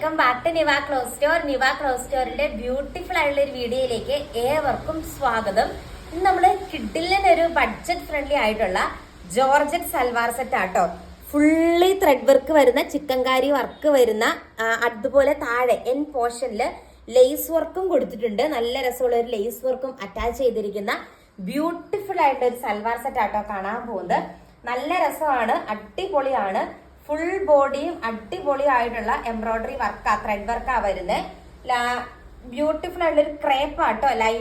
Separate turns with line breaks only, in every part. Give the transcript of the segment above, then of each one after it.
Welcome back to Niva close store. Niva close സ്റ്റോറിന്റെ beautiful ആയിട്ടുള്ള ഒരു വീഡിയോയിലേക്ക് ഏവർക്കും സ്വാഗതം. ഇന്ന് നമ്മൾ കിഡിലിന് ഒരു ബഡ്ജറ്റ് ഫ്രണ്ട്ലി ആയിട്ടുള്ള ജോർജറ്റ് സൽവാർ സെറ്റ് ആട്ടോ. ഫുള്ളി ത്രെഡ് വർക്ക് വരുന്ന ചിക്കൻകാരി വർക്ക് വരുന്ന അതുപോലെ താഴെ എൻ പോർഷനിൽ ലേസ് വർക്കും കൊടുത്തിട്ടുണ്ട്. നല്ല രസമുള്ള ഒരു ലേസ് വർക്കും അറ്റാച്ച് ചെയ്തിരിക്കുന്ന ബ്യൂട്ടിഫുൾ ആയിട്ടുള്ള ഒരു സൽവാർ സെറ്റ് ആട്ടോ കാണാൻ പോകുന്നത്. നല്ല രസമാണ് അടിപൊളിയാണ്. ഫുൾ ബോഡിയും അടിപൊളി ആയിട്ടുള്ള എംബ്രോയിഡറി വർക്കാ ത്രെഡ് വർക്കാ വരുന്നത് ബ്യൂട്ടിഫുൾ ആയിട്ടുള്ള ഒരു ക്രേപ്പ് ആട്ടോ ലൈ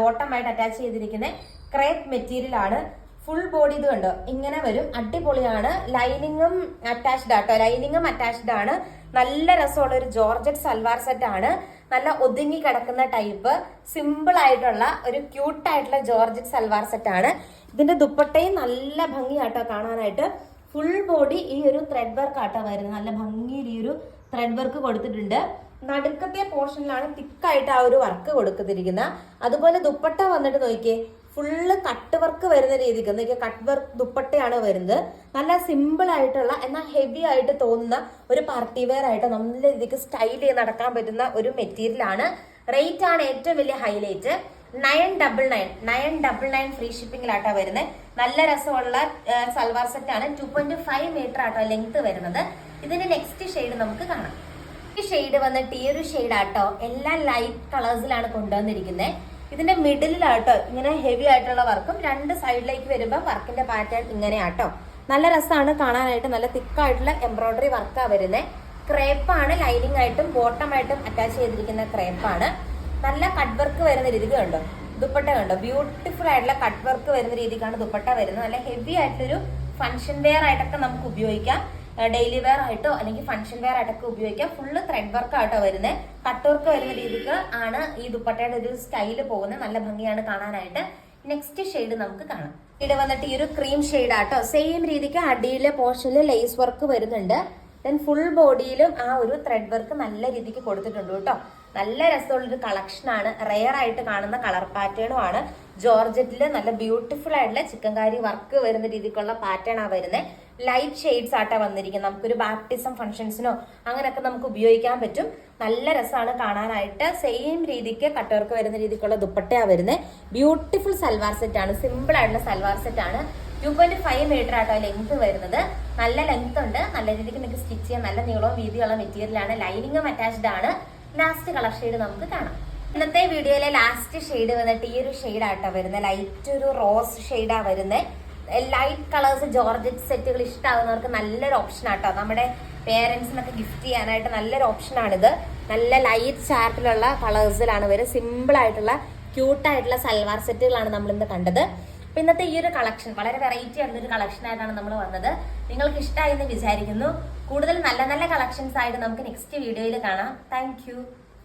ബോട്ടം ആയിട്ട് അറ്റാച്ച് ചെയ്തിരിക്കുന്ന. ക്രേപ്പ് മെറ്റീരിയൽ ആണ്. ഫുൾ ബോഡി ഇത് കണ്ടോ? ഇങ്ങനെ വരും. അടിപൊളിയാണ്. ലൈനിങ്ങും അറ്റാച്ച്ഡ് ആട്ടോ ലൈനിങ്ങും അറ്റാച്ച്ഡ് ആണ്. നല്ല രസമുള്ള ഒരു ജോർജറ്റ് സൽവാർ സെറ്റ് ആണ്. നല്ല ഒതുങ്ങി കിടക്കുന്ന ടൈപ്പ് സിമ്പിൾ ആയിട്ടുള്ള ഒരു ക്യൂട്ട് ആയിട്ടുള്ള ജോർജറ്റ് സൽവാർ സെറ്റ് ആണ്. ഇതിന്റെ ദുപ്പട്ടയും നല്ല ഭംഗിയാട്ടോ കാണാനായിട്ട്. ഫുൾ ബോഡി ഈ ഒരു ത്രെഡ് വർക്ക് ആട്ടോ വരുന്നത്. നല്ല ഭംഗിയിൽ ഈ ഒരു ത്രെഡ് വർക്ക് കൊടുത്തിട്ടുണ്ട്. നടുക്കത്തെ പോർഷനിലാണ് തിക്കായിട്ട് ആ ഒരു വർക്ക് കൊടുത്തിരിക്കുന്നത്. അതുപോലെ ദുപ്പട്ട വന്നിട്ട് നോക്കിയേ ഫുള്ള് കട്ട് വർക്ക് വരുന്ന രീതിക്ക് നോക്കിയാൽ കട്ട് വർക്ക് ദുപ്പട്ടയാണ് വരുന്നത്. നല്ല സിമ്പിൾ ആയിട്ടുള്ള എന്നാൽ ഹെവി ആയിട്ട് തോന്നുന്ന ഒരു പാർട്ടി വെയർ ആയിട്ട് നല്ല രീതിക്ക് സ്റ്റൈൽ ചെയ്ത് നടക്കാൻ പറ്റുന്ന ഒരു മെറ്റീരിയൽ ആണ്. റേറ്റ് ആണ് ഏറ്റവും വലിയ highlight nine double nine nine double nine free ഷിപ്പിംഗിലാട്ടോ വരുന്നത് നല്ല രസമുള്ള സൽവാർ സെറ്റ് ആണ്. ടു പോയിന്റ് ഫൈവ് മീറ്റർ ആട്ടോ ലെങ്ത് വരുന്നത്. ഇതിന്റെ നെക്സ്റ്റ് ഷെയ്ഡ് നമുക്ക് കാണാം. ഈ ഷെയ്ഡ് വന്നിട്ട് ഈ ഒരു ഷെയ്ഡ് ആട്ടോ എല്ലാം ലൈറ്റ് കളേഴ്സിലാണ് കൊണ്ടുവന്നിരിക്കുന്നത് ഇതിന്റെ മിഡിലാട്ടോ ഇങ്ങനെ ഹെവി ആയിട്ടുള്ള വർക്കും രണ്ട് സൈഡിലേക്ക് വരുമ്പോൾ വർക്കിന്റെ പാറ്റേൺ ഇങ്ങനെ ആട്ടോ നല്ല രസമാണ് കാണാനായിട്ട്. നല്ല തിക്കായിട്ടുള്ള എംബ്രോയിഡറി വർക്കാണ് വരുന്നത് ക്രേപ്പാണ് ലൈനിങ് ആയിട്ടും ബോട്ടം ആയിട്ടും അറ്റാച്ച് ചെയ്തിരിക്കുന്ന ക്രേപ്പാണ് നല്ല കട്ട് വർക്ക് വരുന്ന രീതിക്ക് കണ്ടോ? ദുപ്പട്ട കണ്ടോ? ബ്യൂട്ടിഫുൾ ആയിട്ടുള്ള കട്ട് വർക്ക് വരുന്ന രീതിക്കാണ് ദുപ്പട്ട വരുന്നത്. നല്ല ഹെവി ആയിട്ടൊരു ഫംഗ്ഷൻ വെയർ ആയിട്ടൊക്കെ നമുക്ക് ഉപയോഗിക്കാം. ഡെയിലി വെയർ ആയിട്ടോ അല്ലെങ്കിൽ ഫംഗ്ഷൻ വെയർ ആയിട്ടൊക്കെ ഉപയോഗിക്കാം. ഫുള്ള് ത്രെഡ് വർക്ക് ആയിട്ടോ വരുന്നത് കട്ട് വർക്ക് വരുന്ന രീതിക്ക് ആണ് ഈ ദുപ്പട്ടയുടെ ഒരു സ്റ്റൈൽ പോകുന്നത്. നല്ല ഭംഗിയാണ് കാണാനായിട്ട്. നെക്സ്റ്റ് ഷെയ്ഡ് നമുക്ക് കാണാം. ഇവിടെ വന്നിട്ട് ഈ ഒരു ക്രീം ഷെയ്ഡ് ആട്ടോ. സെയിം രീതിക്ക് അടിയിലെ പോർഷനിൽ ലേസ് വർക്ക് വരുന്നുണ്ട്. ദെൻ ഫുൾ ബോഡിയിലും ആ ഒരു ത്രെഡ് വർക്ക് നല്ല രീതിക്ക് കൊടുത്തിട്ടുണ്ട് കേട്ടോ. നല്ല രസമുള്ളൊരു കളക്ഷൻ ആണ്. റെയർ ആയിട്ട് കാണുന്ന കളർ പാറ്റേണും ആണ്. ജോർജറ്റിൽ നല്ല ബ്യൂട്ടിഫുൾ ആയിട്ടുള്ള ചിക്കൻകാരി വർക്ക് വരുന്ന രീതിക്കുള്ള പാറ്റേൺ ആ വരുന്നത് ലൈറ്റ് ഷെയ്ഡ്സ് ആട്ടാ വന്നിരിക്കുന്നത്. നമുക്കൊരു ബാപ്റ്റിസം ഫംഗ്ഷൻസിനോ അങ്ങനെയൊക്കെ നമുക്ക് ഉപയോഗിക്കാൻ പറ്റും. നല്ല രസമാണ് കാണാനായിട്ട്. സെയിം രീതിക്ക് കട്ടവർക്ക് വരുന്ന രീതിക്കുള്ള ദുപ്പട്ടയാണ് വരുന്നത് ബ്യൂട്ടിഫുൾ സൽവാർ സെറ്റ് ആണ്. സിമ്പിൾ ആയിട്ടുള്ള സൽവാർ സെറ്റ് ആണ്. ടു പോയിന്റ് ഫൈവ് മീറ്റർ ആട്ടോ ലെങ്ത് വരുന്നത്. നല്ല ലെങ്ത് ഉണ്ട്. നല്ല രീതിക്ക് നിങ്ങൾക്ക് സ്റ്റിച്ച് ചെയ്യാം. നല്ല നീളവും വീതിയുള്ള മെറ്റീരിയലാണ് ലൈനിങ്ങും അറ്റാച്ച്ഡ് ആണ്. ലാസ്റ്റ് കളർ ഷെയ്ഡ് നമുക്ക് കാണാം. ഇന്നത്തെ വീഡിയോയിലെ ലാസ്റ്റ് ഷെയ്ഡ് വന്നിട്ട് ഈ ഒരു ഷെയ്ഡ് ആട്ടോ വരുന്നത്. ലൈറ്റ് ഒരു റോസ് ഷെയ്ഡാ വരുന്നത്. ലൈറ്റ് കളേഴ്സ് ജോർജറ്റ് സെറ്റുകൾ ഇഷ്ടമാകുന്നവർക്ക് നല്ലൊരു ഓപ്ഷൻ ആട്ടോ. നമ്മുടെ പേരൻസിനൊക്കെ ഗിഫ്റ്റ് ചെയ്യാനായിട്ട് നല്ലൊരു ഓപ്ഷനാണിത് നല്ല ലൈറ്റ് ചാർട്ടിലുള്ള കളേഴ്സിലാണ് വരുന്നത് സിമ്പിൾ ആയിട്ടുള്ള ക്യൂട്ടായിട്ടുള്ള സൽവാർ സെറ്റുകളാണ് നമ്മൾ ഇന്ന് കണ്ടത്. അപ്പൊ ഇന്നത്തെ ഈ ഒരു കളക്ഷൻ വളരെ വെറൈറ്റി ആയിട്ടുള്ള ഒരു കളക്ഷൻ ആയിട്ടാണ് നമ്മൾ വന്നത്. നിങ്ങൾക്ക് ഇഷ്ടമായി എന്ന് വിചാരിക്കുന്നു. കൂടുതൽ നല്ല നല്ല കളക്ഷൻസ് ആയിട്ട് നമുക്ക് നെക്സ്റ്റ് വീഡിയോയിൽ കാണാം. താങ്ക്